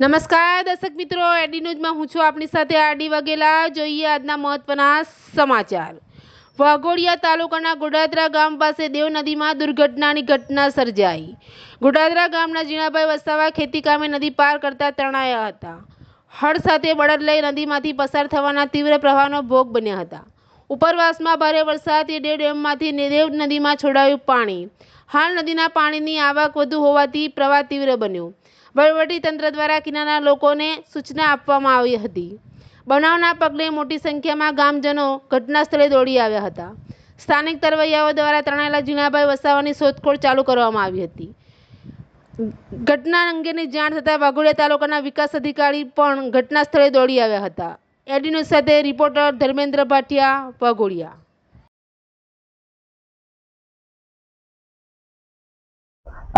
નમસ્કાર, દર્શક મિત્રો. એડી ન્યૂઝમાં હું છું આપની સાથે આરડી વગેલા જોઈએ આજના મહત્વના સમાચાર. વાઘોડિયા તાલુકાના ગોડાદરા ગામ પાસે દેવ નદીમાં દુર્ઘટનાની ઘટના સર્જાઈ. ગોડાદરા ગામના જીણાભાઈ વસાવા ખેતી કામે નદી પાર કરતા તણાયા હતા. હળ સાથે બળદ લઈ નદીમાંથી પસાર થવાના તીવ્ર પ્રવાહનો ભોગ બન્યા હતા. ઉપરવાસમાં ભારે વરસાદથી દેવ ડેમમાંથી દેવ નદીમાં છોડાયું પાણી. હાલ નદીના પાણીની આવક વધુ હોવાથી પ્રવાહ તીવ્ર બન્યો. વહીવટી તંત્ર દ્વારા કિનારાના લોકોને સૂચના આપવામાં આવી હતી. બનાવના પગલે મોટી સંખ્યામાં ગામજનો ઘટના સ્થળે દોડી આવ્યા હતા. સ્થાનિક તરવૈયાઓ દ્વારા તણાયેલા જીણાભાઈ વસાવાની શોધખોળ ચાલુ કરવામાં આવી હતી. ઘટના અંગેની જાણ થતાં વાઘોડિયા તાલુકાના વિકાસ અધિકારી પણ ઘટના સ્થળે દોડી આવ્યા હતા. એડી સાથે રિપોર્ટર ધર્મેન્દ્ર ભાટિયા, વાઘોડિયા.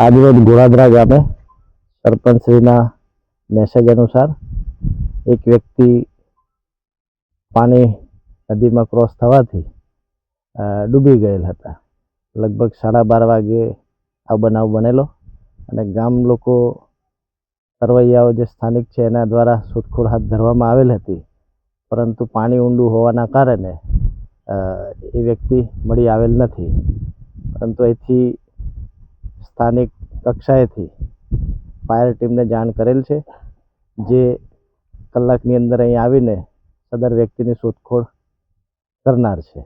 આજરોજ ગોળાદરા ગામે સરપંચશ્રીના મેસેજ અનુસાર એક વ્યક્તિ પાણી નદીમાં ક્રોસ થવાથી ડૂબી ગયેલ હતા. લગભગ સાડા બાર વાગે આ બનાવ બનેલો અને ગામ લોકો તરવૈયાઓ જે સ્થાનિક છે એના દ્વારા શોધખોળ હાથ ધરવામાં આવેલ હતી. પરંતુ પાણી ઊંડું હોવાના કારણે એ વ્યક્તિ મળી આવેલ નથી. પરંતુ અહીંથી સ્થાનિક કક્ષાએથી ફાયર ટીમને જાણ કરેલ છે, જે કલાકની અંદર અહીં આવીને સદર વ્યક્તિની શોધખોળ કરનાર છે.